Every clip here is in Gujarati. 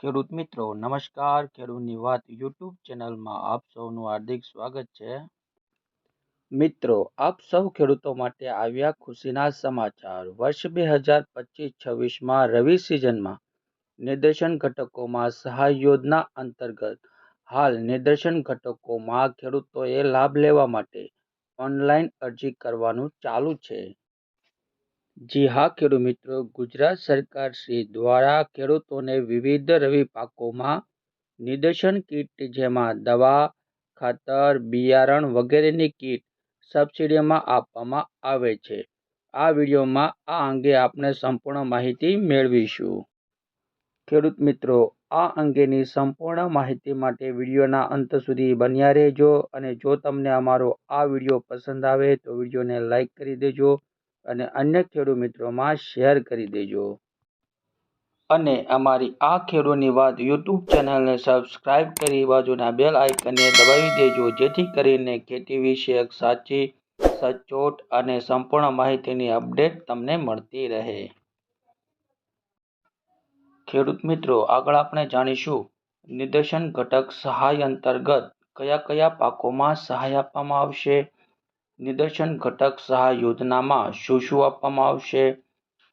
ખેડૂત મિત્રો, નમસ્કાર. ખેડૂતની વાત યુટ્યુબ ચેનલમાં આપ સૌનું હાર્દિક સ્વાગત છે. મિત્રો, આપ સૌ ખેડૂતો માટે આવ્યા ખુશીના સમાચાર. વર્ષ બે હજાર પચીસ છવ્વીસમાં રવિ સિઝનમાં નિર્દેશન ઘટકોમાં સહાય યોજના અંતર્ગત હાલ નિદર્શન ઘટકોમાં ખેડૂતોએ લાભ લેવા માટે ઓનલાઈન અરજી કરવાનું ચાલુ છે. જી હા, ખેડૂત મિત્રો, ગુજરાત સરકાર શ્રી દ્વારા ખેડૂતોને વિવિધ રવિ પાકોમાં નિદર્શન કીટ, જેમાં દવા, ખાતર, બિયારણ વગેરેની કીટ સબસિડીમાં આપવામાં આવે છે. આ વિડીયોમાં આ અંગે આપણે સંપૂર્ણ માહિતી મેળવીશું. ખેડૂત મિત્રો, આ અંગેની સંપૂર્ણ માહિતી માટે વિડીયોના અંત સુધી બન્યા રહેજો અને જો તમને અમારો આ વીડિયો પસંદ આવે તો વિડીયોને લાઈક કરી દેજો અને અન્ય ખેડૂત મિત્રોમાં શેર કરી દેજો. અને અમારી આ ખેડૂતની વાત યુટ્યુબ ચેનલને સબસ્ક્રાઇબ કરી બાજુના બેલ આઇકનને દબાવી દેજો, જેથી કરીને ખેતી વિશે સાચી, સચોટ અને સંપૂર્ણ માહિતીની અપડેટ તમને મળતી રહે. ખેડૂત મિત્રો, આગળ આપણે જાણીશું નિર્દેશન ઘટક સહાય અંતર્ગત કયા કયા પાકોમાં સહાય આપવામાં આવશે નિદર્શન ઘટક સહાય યોજનામાં શું શું આપવામાં આવશે?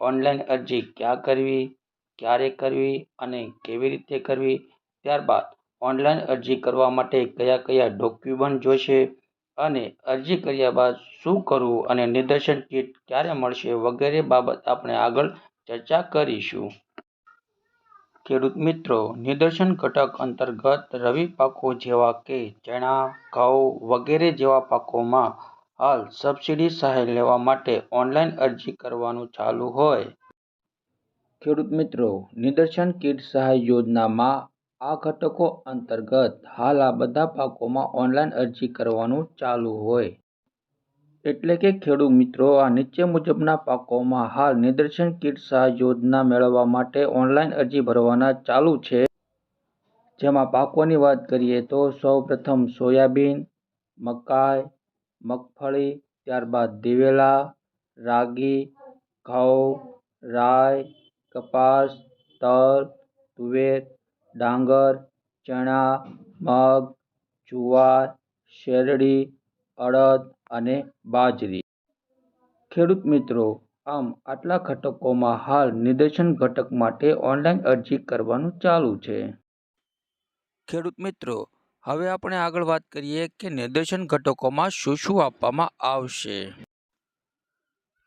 ઓનલાઈન અરજી ક્યાં કરવી? ક્યારે કરવી? અને કેવી રીતે કરવી? ત્યારબાદ ઓનલાઈન અરજી કરવા માટે કયા કયા ડોક્યુમેન્ટ જોઈશે? અને અરજી કર્યા બાદ શું કરવું અને નિદર્શન કીટ ક્યારે મળશે વગેરે બાબત આપણે આગળ ચર્ચા કરીશું. ખેડૂત મિત્રો, નિદર્શન ઘટક અંતર્ગત રવિ પાકો જેવા કે ચણા, ઘઉં વગેરે જેવા પાકોમાં હાલ સબસિડી સહાય લેવા માટે ઓનલાઈન અરજી કરવાનું ચાલુ હોય. ખેડૂત મિત્રો, નિદર્શન કીટ સહાય યોજનામાં આ ઘટકો અંતર્ગત હાલ આ બધા પાકોમાં ઓનલાઈન અરજી કરવાનું ચાલુ હોય. એટલે કે ખેડૂત મિત્રો, આ નીચે મુજબના પાકોમાં હાલ નિદર્શન કીટ સહાય યોજના મેળવવા માટે ઓનલાઈન અરજી ભરવાના ચાલુ છે. જેમાં પાકોની વાત કરીએ તો સૌ પ્રથમ સોયાબીન, મકાઈ મગફળી, ત્યારબાદ દિવેલા, રાગી, ઘઉં રાઈ કપાસ, તલ, તુવેર, ડાંગર, ચણા, મગ, જુવાર, શેરડી, અડદ અને બાજરી. ખેડૂત મિત્રો, આમ આટલા ઘટકોમાં હાલ નિદર્શન ઘટક માટે ઓનલાઈન અરજી કરવાનું ચાલુ છે. ખેડૂત મિત્રો હવે આપણે આગળ વાત કરીએ કે નિદર્શન ઘટકોમાં શું શું આપવામાં આવશે.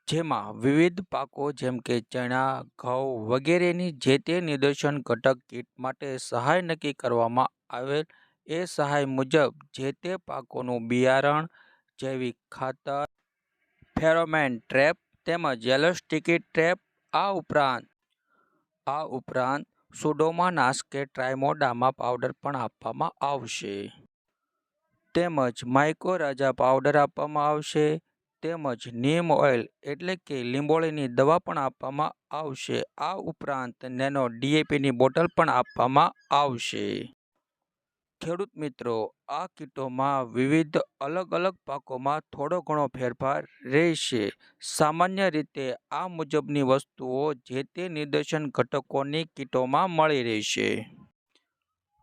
જેમાં વિવિધ પાકો જેમ કે ચણા, ઘઉં વગેરેની જે તે નિદર્શન ઘટક કીટ માટે સહાય નક્કી કરવામાં આવેલ એ સહાય મુજબ જે તે પાકોનું બિયારણ, જૈવિક ખાતર, ફેરોમેન ટ્રેપ તેમજ યલો સ્ટિકી ટ્રેપ આ ઉપરાંત આ ઉપરાંત સુડોમાનાસ કે ટ્રાયમોડામા પાવડર પણ આપવામાં આવશે. તેમજ માઇકોરાજા પાવડર આપવામાં આવશે. તેમજ નીમ ઓઇલ એટલે કે લીંબોળીની દવા પણ આપવામાં આવશે. આ ઉપરાંત નેનો ડીએપીની બોટલ પણ આપવામાં આવશે. ખેડૂત મિત્રો, આ કીટોમાં વિવિધ અલગ અલગ પાકોમાં થોડો ઘણો ફેરફાર રહેશે. સામાન્ય રીતે આ મુજબની વસ્તુઓ જે તે નિદર્શન ઘટકોની કીટોમાં મળી રહેશે.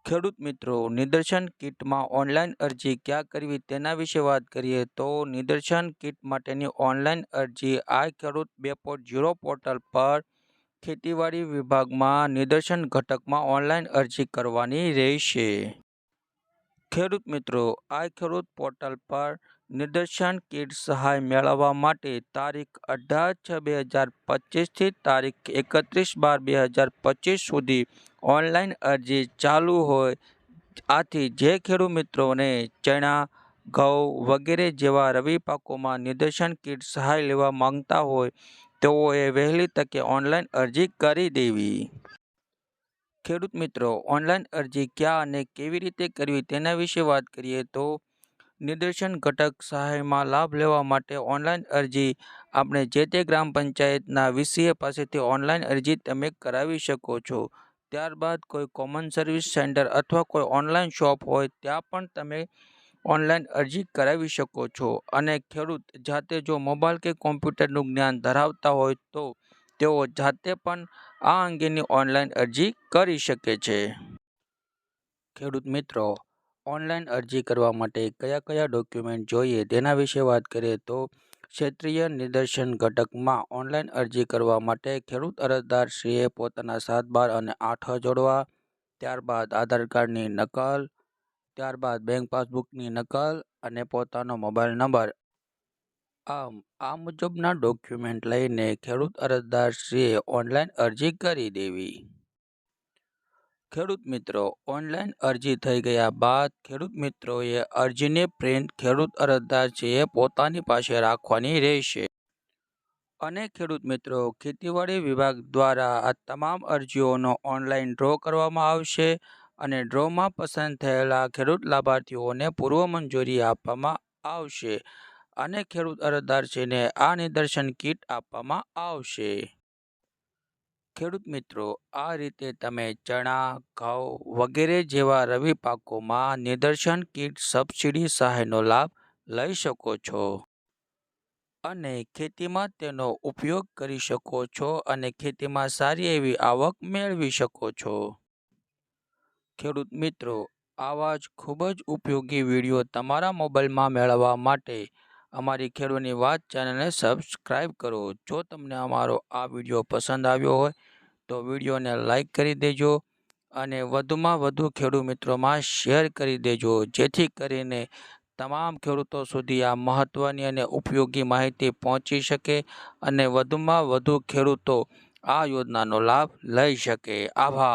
ખેડૂત મિત્રો, નિદર્શન કીટમાં ઓનલાઈન અરજી ક્યાં કરવી તેના વિશે વાત કરીએ તો નિદર્શન કીટ માટેની ઓનલાઈન અરજી આ ખેડૂત બે પોઈન્ટ ઝીરો પોર્ટલ પર ખેતીવાડી વિભાગમાં નિદર્શન ઘટકમાં ઓનલાઈન અરજી કરવાની રહેશે. ખેડૂત મિત્રો આ ખેડૂત પોર્ટલ પર નિદર્શન કીટ સહાય મેળવવા માટે તારીખ અઢાર છ બે હજાર પચીસથી તારીખ એકત્રીસ બાર બે હજાર પચીસ સુધી ઓનલાઈન અરજી ચાલુ હોય. આથી જે ખેડૂત મિત્રોને ચણા, ઘઉં વગેરે જેવા રવિ પાકોમાં નિદર્શન કીટ સહાય લેવા માંગતા હોય, તેઓએ વહેલી તકે ઓનલાઈન અરજી કરી દેવી. ખેડૂત મિત્રો, ઓનલાઈન અરજી ક્યાં અને કેવી રીતે કરવી તેના વિશે વાત કરીએ તો નિદર્શન ઘટક સહાયમાં લાભ લેવા માટે ઓનલાઈન અરજી આપણે જે તે ગ્રામ પંચાયતના વીસીએ પાસેથી ઓનલાઈન અરજી તમે કરાવી શકો છો. ત્યારબાદ કોઈ કોમન સર્વિસ સેન્ટર અથવા કોઈ ઓનલાઈન શોપ હોય ત્યાં પણ તમે ઓનલાઈન અરજી કરાવી શકો છો. અને ખેડૂત જાતે જો મોબાઈલ કે કોમ્પ્યુટરનું જ્ઞાન ધરાવતા હોય તો તેઓ જાતે પણ આ અંગેની ઓનલાઈન અરજી કરી શકે છે. ખેડૂત મિત્રો, ઓનલાઈન અરજી કરવા માટે કયા કયા ડોક્યુમેન્ટ જોઈએ તેના વિશે વાત કરીએ તો ક્ષેત્રીય નિદર્શન ઘટકમાં ઓનલાઈન અરજી કરવા માટે ખેડૂત અરજદારશ્રીએ પોતાના સાત બાર અને આઠ જોડવા, ત્યારબાદ આધાર કાર્ડની નકલ, ત્યારબાદ બેંક પાસબુકની નકલ અને પોતાનો મોબાઈલ નંબર આમ આ મુજબના ડોક્યુમેન્ટ લઈને ખેડૂત અરજદારશ્રીએ ઓનલાઈન અરજી કરી દેવી. ખેડૂત મિત્રો ઓનલાઈન અરજી થઈ ગયા બાદ ખેડૂત મિત્રોએ અરજીની પ્રિન્ટ ખેડૂત અરજદારશ્રીએ પોતાની પાસે રાખવાની રહેશે. અને ખેડૂત મિત્રો ખેતીવાડી વિભાગ દ્વારા આ તમામ અરજીઓનો ઓનલાઈન ડ્રો કરવામાં આવશે અને ડ્રોમાં પસંદ થયેલા ખેડૂત લાભાર્થીઓને પૂર્વ મંજૂરી આપવામાં આવશે. અને ખેડૂત અરજદારશ્રીને આ નિદર્શન કીટ આપવામાં આવશે. ખેડૂત મિત્રો, આ રીતે તમે ચણા, ઘઉં વગેરે જેવા રવિ પાકોમાં નિદર્શન કીટ સબસિડી સહાયનો લાભ લઈ શકો છો. અને ખેતીમાં તેનો ઉપયોગ કરી શકો છો અને ખેતીમાં સારી એવી આવક મેળવી શકો છો. ખેડૂત મિત્રો, આવા જ ખૂબ જ ઉપયોગી વીડિયો તમારા મોબાઈલમાં મેળવવા માટે અમારી ખેડૂતની વાત ચેનલને સબસ્ક્રાઈબ કરો. જો તમને અમારો આ વીડિયો પસંદ આવ્યો હોય, તો વિડીયોને લાઈક કરી દેજો અને વધુમાં વધુ ખેડૂત મિત્રોમાં શેર કરી દેજો. જેથી કરીને તમામ ખેડૂતો સુધી આ મહત્ત્વની અને ઉપયોગી માહિતી પહોંચી શકે અને વધુમાં વધુ ખેડૂતો આ યોજનાનો લાભ લઈ શકે. આભાર.